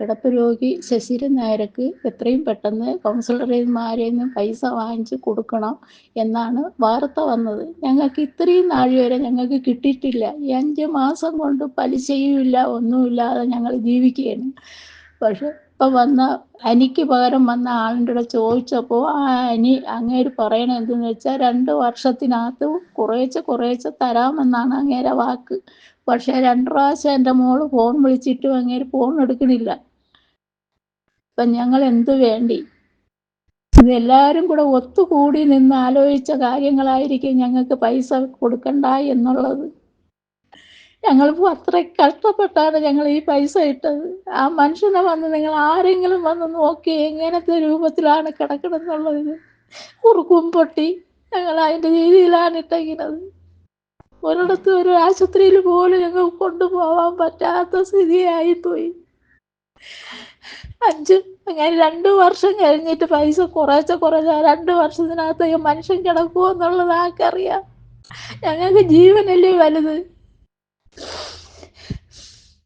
കിടപ്പ് രോഗി ശശീരൻ നായർക്ക് എത്രയും പെട്ടെന്ന് കൗൺസിലർമാരിൽ നിന്ന് പൈസ വാങ്ങിച്ച് കൊടുക്കണം എന്നാണ് വാർത്ത വന്നത്. ഞങ്ങൾക്ക് ഇത്രയും നാഴി വരെ ഞങ്ങൾക്ക് കിട്ടിയിട്ടില്ല. ഈ അഞ്ച് മാസം കൊണ്ട് പലിശയുമില്ല ഒന്നുമില്ലാതെ ഞങ്ങൾ ജീവിക്കുകയാണ്. പക്ഷെ ഇപ്പം വന്ന അനിക്ക് പകരം വന്ന ആളിന്റെ കൂടെ ചോദിച്ചപ്പോൾ ആ അനി അങ്ങേര് പറയണത് എന്തെന്ന് വെച്ചാൽ രണ്ട് വർഷത്തിനകത്ത് കുറേശ്ശെ കുറേശ്ശെ തരാമെന്നാണ് അങ്ങേരെ വാക്ക്. പക്ഷേ രണ്ട് പ്രാവശ്യം എന്റെ മോൾ ഫോൺ വിളിച്ചിട്ടും അങ്ങേര് ഫോൺ എടുക്കണില്ല. ഇപ്പം ഞങ്ങൾ എന്തു വേണ്ടി? ഇതെല്ലാവരും കൂടെ ഒത്തുകൂടി നിന്ന് ആലോചിച്ച കാര്യങ്ങളായിരിക്കും ഞങ്ങൾക്ക് പൈസ കൊടുക്കണ്ട എന്നുള്ളത്. ഞങ്ങൾ അത്ര കഷ്ടപ്പെട്ടാണ് ഞങ്ങൾ ഈ പൈസ ഇട്ടത്. ആ മനുഷ്യനെ വന്ന് നിങ്ങൾ ആരെങ്കിലും വന്ന് നോക്കി എങ്ങനത്തെ രൂപത്തിലാണ് കിടക്കണമെന്നുള്ളത് കുറുക്കും പൊട്ടി ഞങ്ങൾ അതിന്റെ രീതിയിലാണ് ഇട്ടിരിക്കുന്നത് ഒരിടത്ത് ഒരു ആശുപത്രിയിൽ പോലും ഞങ്ങൾ കൊണ്ടുപോകാൻ പറ്റാത്ത സ്ഥിതിയായിപ്പോയി. അഞ്ച് ഞാൻ രണ്ടു വർഷം കഴിഞ്ഞിട്ട് പൈസ കുറച്ച കുറച്ച രണ്ടു വർഷത്തിനകത്ത് മനുഷ്യൻ കിടക്കുമോ എന്നുള്ളത് ആർക്കറിയാം? ഞങ്ങൾക്ക് ജീവനല്ലേ വലുത്.